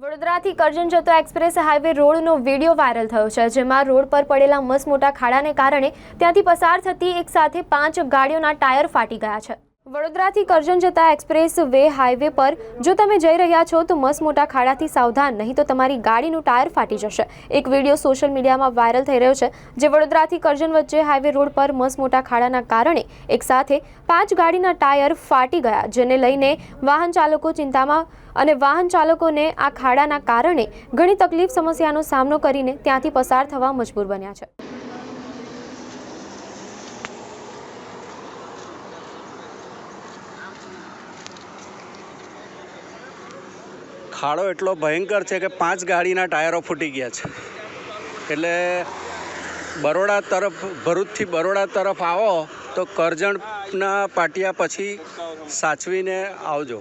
વડોદરાથી કરજણ જતો express highway રોડનો વીડિયો વાયરલ થયો છે, જેમાં રોડ પર પડેલા મસ્ત મોટા ખાડાને કારણે ત્યાંથી પસાર થતી એક સાથે પાંચ ગાડીઓના ટાયર ફાટી ગયા છે. વડોદરાથી કરજણ જતા એક્સપ્રેસ વે હાઈવે પર જો તમે જઈ રહ્યા છો તો મસ મોટા ખાડાથી સાવધાન, નહીં તો તમારી ગાડીનું ટાયર ફાટી જશે. એક વીડિયો સોશિયલ મીડિયામાં વાયરલ થઈ રહ્યો છે, જે વડોદરાથી કરજણ વચ્ચે હાઈવે રોડ પર મસ મોટા ખાડાના કારણે એક સાથે પાંચ ગાડીના ટાયર ફાટી ગયા, જેને લઈને વાહન ચાલકો ચિંતામાં અને વાહન ચાલકોને આ ખાડાના કારણે ઘણી તકલીફ, સમસ્યાનો સામનો કરીને ત્યાંથી પસાર થવા મજબૂર બન્યા છે. ખાડો એટલો ભયંકર છે કે પાંચ ગાડીના ટાયરો ફૂટી ગયા છે. એટલે બરોડા તરફ, ભરૂચથી બરોડા તરફ આવો તો કરજણના પાટિયા પછી સાચવીને આવજો.